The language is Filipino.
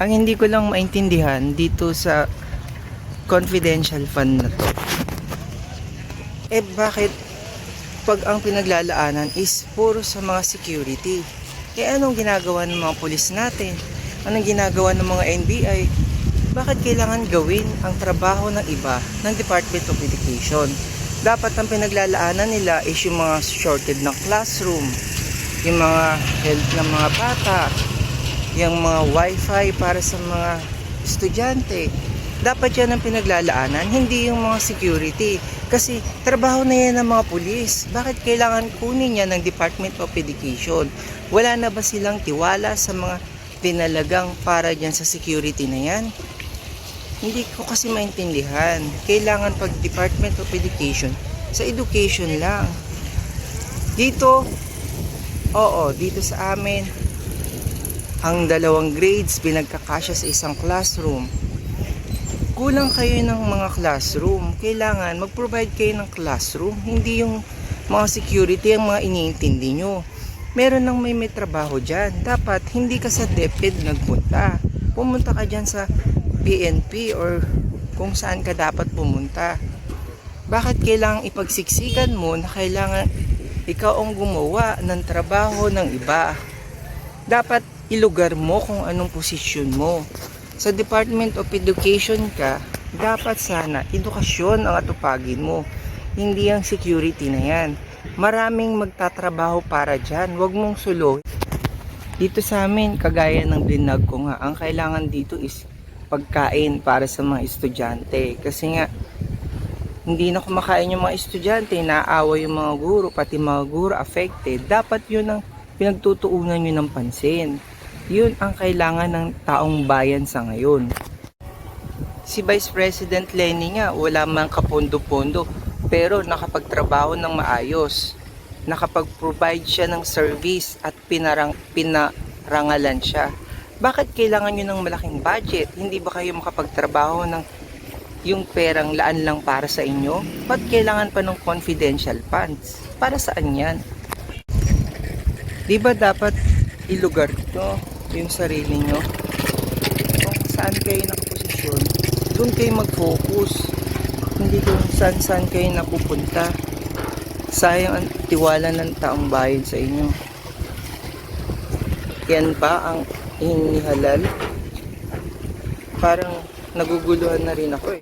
Ang hindi ko lang maintindihan dito sa confidential fund na to. Eh bakit pag ang pinaglalaanan is puro sa mga security? Eh anong ginagawa ng mga pulis natin? Anong ginagawa ng mga NBI? Bakit kailangan gawin ang trabaho ng iba ng Department of Education? Dapat ang pinaglalaanan nila is yung mga shorted ng classroom, yung mga health ng mga bata, yung mga wifi para sa mga estudyante. Dapat yan ang pinaglalaanan, hindi yung mga security. Kasi trabaho na yan ng mga pulis. Bakit kailangan kunin yan ng Department of Education? Wala na ba silang tiwala sa mga tinalagang para dyan sa security na yan? Hindi ko kasi maintindihan. Kailangan pag Department of Education, sa education lang. Dito, oo, dito sa amin, ang dalawang grades pinagkakasya sa isang classroom. Kulang kayo ng mga classroom. Kailangan mag-provide kayo ng classroom. Hindi yung mga security ang mga iniintindi nyo. Meron nang may may trabaho dyan. Dapat hindi ka sa DepEd nagpunta. Pumunta ka dyan sa PNP or kung saan ka dapat pumunta. Bakit kailangang ipagsiksikan mo na kailangan ikaw ang gumawa ng trabaho ng iba? Dapat ilugar mo kung anong posisyon mo. Sa Department of Education ka, dapat sana edukasyon ang atupagin mo. Hindi ang security na yan. Maraming magtatrabaho para dyan. Huwag mong sulo. Dito sa amin, kagaya ng blinag ko nga, ang kailangan dito is pagkain para sa mga estudyante. Kasi nga, hindi na kumakain yung mga estudyante, naawa yung mga guro, pati mga guro affected. Dapat yun ang pinagtutuunan nyo ng pansin. Yun ang kailangan ng taong bayan sa ngayon. Si Vice President Lenny nga, wala man kapondo-pondo, pero nakapagtrabaho ng maayos. Nakapag-provide siya ng service at pinarang, pinarangalan siya. Bakit kailangan nyo ng malaking budget? Hindi ba kayo makapagtrabaho ng yung perang laan lang para sa inyo? Ba't kailangan pa ng confidential funds? Para saan yan? Di ba dapat ilugar nyo yung sarili nyo? Kung saan kayo nakaposisyon, doon kayo mag-focus. Hindi kung saan saan kayo napupunta. Sayang ang tiwala ng taong bayan sa inyo. Yan ba ang hinihalal? Parang naguguluhan na rin ako eh.